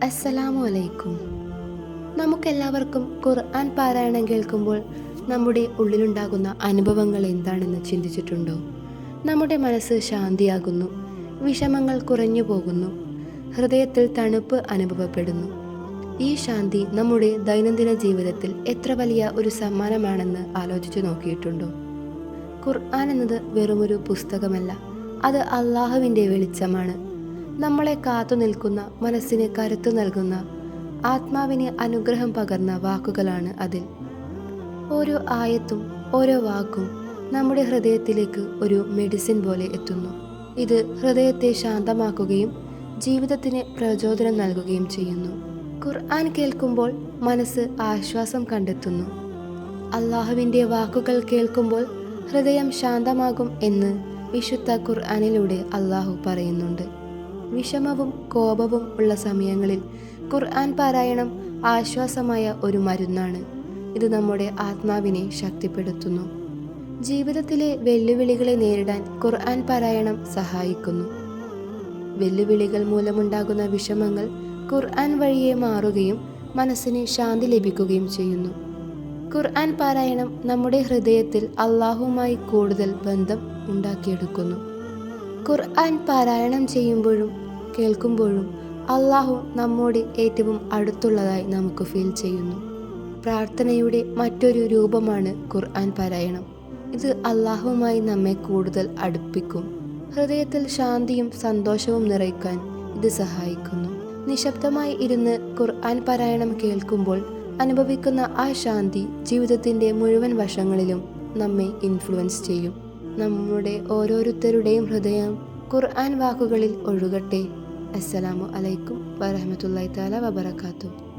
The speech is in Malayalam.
അസ്സലാമു അലൈക്കും. നമുക്കെല്ലാവർക്കും ഖുർആൻ പാരായണം കേൾക്കുമ്പോൾ നമ്മുടെ ഉള്ളിലുണ്ടാകുന്ന അനുഭവങ്ങൾ എന്താണെന്ന് ചിന്തിച്ചിട്ടുണ്ടോ? നമ്മുടെ മനസ്സ് ശാന്തിയാകുന്നു വിഷമങ്ങൾ കുറഞ്ഞു പോകുന്നു ഹൃദയത്തിൽ തണുപ്പ് അനുഭവപ്പെടുന്നു. ഈ ശാന്തി നമ്മുടെ ദൈനംദിന ജീവിതത്തിൽ എത്ര വലിയ ഒരു സമ്മാനമാണെന്ന് ആലോചിച്ചു നോക്കിയിട്ടുണ്ടോ? ഖുർആൻ എന്നത് വെറുമൊരു പുസ്തകമല്ല അത് അള്ളാഹുവിന്റെ വെളിച്ചമാണ്. നമ്മളെ കാത്തു നിൽക്കുന്ന മനസ്സിന് കരുത്തു നൽകുന്ന ആത്മാവിന് അനുഗ്രഹം പകർന്ന വാക്കുകളാണ് അതിൽ. ഓരോ ആയത്തും ഓരോ വാക്കും നമ്മുടെ ഹൃദയത്തിലേക്ക് ഒരു മെഡിസിൻ പോലെ എത്തുന്നു. ഇത് ഹൃദയത്തെ ശാന്തമാക്കുകയും ജീവിതത്തിന് പ്രചോദനം നൽകുകയും ചെയ്യുന്നു. ഖുർആൻ കേൾക്കുമ്പോൾ മനസ്സ് ആശ്വാസം കണ്ടെത്തുന്നു. അള്ളാഹുവിന്റെ വാക്കുകൾ കേൾക്കുമ്പോൾ ഹൃദയം ശാന്തമാകും എന്ന് വിശുദ്ധ ഖുർആനിലൂടെ അള്ളാഹു പറയുന്നുണ്ട്. വിഷമവും കോപവും ഉള്ള സമയങ്ങളിൽ ഖുർആൻ പാരായണം ആശ്വാസമായ ഒരു മരുന്നാണ്. ഇത് നമ്മുടെ ആത്മാവിനെ ശക്തിപ്പെടുത്തുന്നു. ജീവിതത്തിലെ വെല്ലുവിളികളെ നേരിടാൻ ഖുർആൻ പാരായണം സഹായിക്കുന്നു. വെല്ലുവിളികൾ മൂലമുണ്ടാകുന്ന വിഷമങ്ങൾ ഖുർആൻ വഴിയെ മാറുകയും മനസ്സിന് ശാന്തി ലഭിക്കുകയും ചെയ്യുന്നു. ഖുർആൻ പാരായണം നമ്മുടെ ഹൃദയത്തിൽ അള്ളാഹുമായി കൂടുതൽ ബന്ധം ഉണ്ടാക്കിയെടുക്കുന്നു. ഖുർആൻ പാരായണം ചെയ്യുമ്പോഴും കേൾക്കുമ്പോഴും അള്ളാഹു നമ്മോട് ഏറ്റവും അടുത്തുള്ളതായി നമുക്ക് ഫീൽ ചെയ്യുന്നു. പ്രാർത്ഥനയുടെ മറ്റൊരു രൂപമാണ് ഖുർആൻ പാരായണം. ഇത് അള്ളാഹുവുമായി നമ്മെ കൂടുതൽ അടുപ്പിക്കും. ഹൃദയത്തിൽ ശാന്തിയും സന്തോഷവും നിറയ്ക്കാൻ ഇത് സഹായിക്കുന്നു. നിശബ്ദമായി ഇരുന്ന് ഖുർആൻ പാരായണം കേൾക്കുമ്പോൾ അനുഭവിക്കുന്ന ആ ശാന്തി ജീവിതത്തിന്റെ മുഴുവൻ വശങ്ങളിലും നമ്മെ ഇൻഫ്ലുവൻസ് ചെയ്യും. നമ്മുടെ ഓരോരുത്തരുടെയും ഹൃദയം ഖുർആൻ വാക്കുകളിൽ ഒഴുകട്ടെ. അസ്സലാമു അലൈക്കും വറഹമത്തല്ലാ താല വബർക്കാത്തു